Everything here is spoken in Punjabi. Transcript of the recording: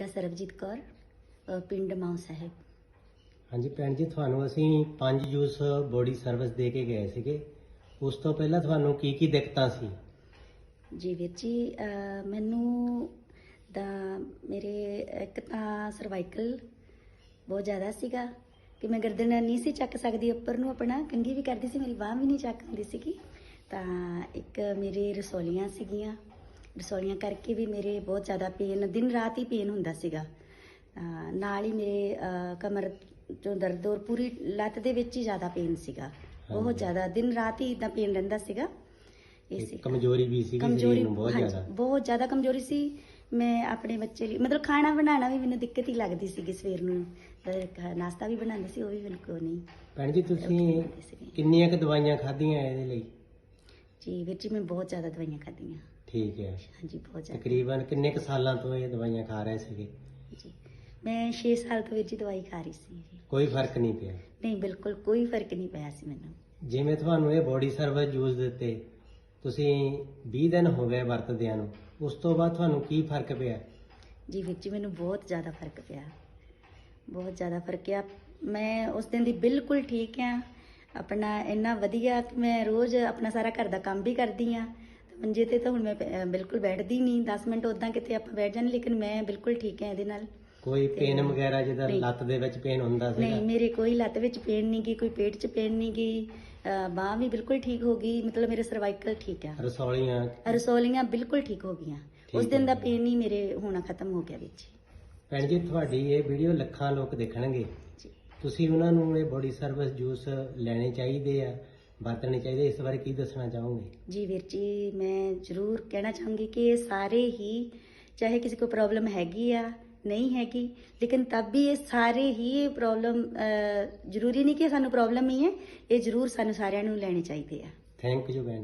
ਮੇਰਾ ਸਰਬਜੀਤ ਕੌਰ ਅ, ਪਿੰਡ ਮਾਉ ਸਾਹਿਬ। ਹਾਂਜੀ ਭੈਣ ਜੀ ਤੁਹਾਨੂੰ ਅਸੀਂ ਪੰਜ ਜੂਸ ਬੋਡੀ ਸਰਵਿਸ ਦੇ ਕੇ ਗਏ ਸੀਗੇ। ਉਸ ਤੋਂ ਪਹਿਲਾਂ ਤੁਹਾਨੂੰ ਕੀ ਕੀ ਦਿੱਕਤਾਂ ਸੀ? ਜੀ ਵੀਰ ਜੀ ਅ, ਮੈਨੂੰ ਦਾ ਮੇਰੇ ਇੱਕ ਤਾਂ ਸਰਵਾਈਕਲ ਬਹੁਤ ਜ਼ਿਆਦਾ ਸੀਗਾ ਕਿ ਮੈਂ ਗਰਦਨ ਨਹੀਂ ਸੀ ਚੱਕ ਸਕਦੀ ਉੱਪਰ ਨੂੰ ਆਪਣਾ ਕੰਗੀ ਵੀ ਕਰਦੀ ਸੀ ਮੇਰੀ ਬਾਹ ਵੀ ਨਹੀਂ ਚੱਕ ਹੁੰਦੀ ਸੀਗੀ। ਤਾਂ ਇੱਕ ਮੇਰੇ ਰਸੋਲੀਆਂ ਸੀਗੀਆਂ। ਰਸੋਲੀਆਂ ਕਰਕੇ ਵੀ ਮੇਰੇ ਬਹੁਤ ਜ਼ਿਆਦਾ ਪੇਨ ਦਿਨ ਰਾਤ ਹੀ ਪੇਨ ਹੁੰਦਾ ਸੀਗਾ। ਨਾਲ ਹੀ ਮੇਰੇ ਕਮਰ ਚੋਂ ਦਰਦ ਔਰ ਪੂਰੀ ਲੱਤ ਦੇ ਵਿੱਚ ਹੀ ਜ਼ਿਆਦਾ ਪੇਨ ਸੀਗਾ। ਬਹੁਤ। ਜ਼ਿਆਦਾ ਦਿਨ ਰਾਤ ਹੀ ਇਦਾਂ ਪੇਨ ਰਹਿੰਦਾ ਸੀਗਾ। ਇਸੇ ਕਮਜ਼ੋਰੀ ਵੀ ਸੀਗੀ ਕਮਜ਼ੋਰੀ ਬਹੁਤ ਜ਼ਿਆਦਾ। ਬਹੁਤ ਜ਼ਿਆਦਾ ਕਮਜ਼ੋਰੀ ਸੀ। ਮੈਂ ਆਪਣੇ ਬੱਚੇ ਲਈ ਮਤਲਬ ਖਾਣਾ ਬਣਾਉਣਾ ਵੀ ਮੈਨੂੰ ਦਿੱਕਤ ਹੀ ਲੱਗਦੀ ਸੀਗੀ ਸਵੇਰ ਨੂੰ। ਨਾਸ਼ਤਾ ਵੀ ਬਣਾਉਂਦੀ ਸੀ ਉਹ ਵੀ ਮੈਨੂੰ ਕੋਈ ਨਹੀਂ। ਭੈਣ ਜੀ ਤੁਸੀਂ। ਕਿੰਨੀਆਂ ਕੁ ਦਵਾਈਆਂ ਖਾਧੀਆਂ ਇਹਦੇ ਲਈ? ਜੀ ਵੀਰ ਜੀ ਮੈਂ ਬਹੁਤ ਜ਼ਿਆਦਾ ਦਵਾਈਆਂ ਖਾਧੀਆਂ। ਠੀਕ ਹੈ। ਹਾਂਜੀ ਬਹੁਤ ਜ਼ਿਆਦਾ। ਤਕਰੀਬਨ ਕਿੰਨੇ ਕੁ ਸਾਲਾਂ ਤੋਂ ਇਹ ਦਵਾਈਆਂ ਖਾ ਰਹੇ ਸੀਗੇ? ਜੀ। ਮੈਂ 6 ਸਾਲ ਤੋਂ ਵੀਰ ਜੀ ਦਵਾਈ ਖਾ ਰਹੀ ਸੀ ਜੀ। ਕੋਈ ਫ਼ਰਕ ਨਹੀਂ ਪਿਆ? ਨਹੀਂ ਬਿਲਕੁਲ ਕੋਈ ਫ਼ਰਕ ਨਹੀਂ ਪਿਆ ਸੀ ਮੈਨੂੰ। ਜਿਵੇਂ ਤੁਹਾਨੂੰ ਇਹ ਬੋਡੀ ਸਰਵਿਸ ਯੂਜ਼ ਦਿੱਤੇ ਤੁਸੀਂ 20 ਦਿਨ ਹੋ ਗਏ ਵਰਤਦਿਆਂ ਨੂੰ ਉਸ ਤੋਂ ਬਾਅਦ ਤੁਹਾਨੂੰ ਕੀ ਫ਼ਰਕ ਪਿਆ? ਜੀ ਵੀਰ ਜੀ ਮੈਨੂੰ ਬਹੁਤ ਜ਼ਿਆਦਾ ਫ਼ਰਕ ਪਿਆ। ਬਹੁਤ ਜ਼ਿਆਦਾ ਫ਼ਰਕ ਆ ਮੈਂ ਉਸ ਦਿਨ ਦੀ ਬਿਲਕੁਲ ਠੀਕ ਆ ਆਪਣਾ ਇੰਨਾ ਵਧੀਆ ਮੈਂ ਰੋਜ਼ ਆਪਣਾ ਸਾਰਾ ਘਰ ਦਾ ਕੰਮ ਵੀ ਕਰਦੀ ਆ ਮੰਜੇ ਤੇ ਤਾਂ ਹੁਣ ਮੈਂ ਬਿਲਕੁਲ ਬੈਠਦੀ ਨਹੀਂ 10 ਮਿੰਟ ਉਦਾਂ ਕਿਤੇ ਆਪਾਂ ਬੈਠ ਜਾਂਦੇ ਲੇਕਿਨ ਮੈਂ ਬਿਲਕੁਲ ਠੀਕ ਆ ਇਹਦੇ ਨਾਲ। ਕੋਈ ਪੇਨ ਵਗੈਰਾ ਜਿਹਦਾ। ਲੱਤ ਦੇ ਵਿੱਚ ਪੇਨ ਹੁੰਦਾ ਸੀਗਾ? ਨਹੀਂ ਮੇਰੇ ਕੋਈ ਲੱਤ ਵਿੱਚ ਪੇਨ ਨਹੀਂ ਗਈ ਕੋਈ ਪੇਟ 'ਚ ਪੇਨ ਨਹੀਂ ਗਈ ਬਾਹ ਵੀ ਬਿਲਕੁਲ ਠੀਕ ਹੋ ਗਈ ਮਤਲਬ ਮੇਰੇ ਸਰਵਾਈਕਲ ਠੀਕ ਆ। ਰਸੌਲੀਆਂ? ਰਸੋਲੀਆਂ ਬਿਲਕੁਲ ਠੀਕ ਹੋ ਗਈਆਂ। ਉਸ ਦਿਨ ਦਾ ਹੈ। ਪੇਨ ਹੀ ਮੇਰੇ ਹੋਣਾ ਖਤਮ ਹੋ ਗਿਆ ਵਿੱਚ। ਭੈਣ ਜੀ ਤੁਹਾਡੀ ਇਹ ਵੀਡੀਓ ਲੱਖਾਂ ਲੋਕ ਦੇਖਣਗੇ। ਤੁਸੀਂ ਉਹਨਾਂ ਨੂੰ ਇਹ ਬੋਡੀ ਸਰਵਿਸ ਜੂਸ ਲੈਣੇ ਚਾਹੀਦੇ ਆ। ਵਰਤਣੇ ਚਾਹੀਦੇ ਇਸ ਬਾਰੇ ਕੀ ਦੱਸਣਾ ਚਾਹੋਗੇ? ਜੀ ਵੀਰ ਜੀ ਮੈਂ ਜ਼ਰੂਰ ਕਹਿਣਾ ਚਾਹੂੰਗੀ ਕਿ ਇਹ ਸਾਰੇ ਹੀ ਚਾਹੇ ਕਿਸੇ ਕੋ ਪ੍ਰੋਬਲਮ ਹੈਗੀ ਆ ਨਹੀਂ ਹੈਗੀ ਲੇਕਿਨ ਤਬ ਵੀ ਇਹ ਸਾਰੇ ਹੀ ਇਹ ਪ੍ਰੋਬਲਮ ਜ਼ਰੂਰੀ ਨਹੀਂ ਕਿ ਸਾਨੂੰ ਪ੍ਰੋਬਲਮ ਹੀ ਹੈ ਇਹ ਜ਼ਰੂਰ ਸਾਨੂੰ ਸਾਰਿਆਂ ਨੂੰ ਲੈਣੇ ਚਾਹੀਦੇ ਆ। ਥੈਂਕ ਯੂ ਭੈਣ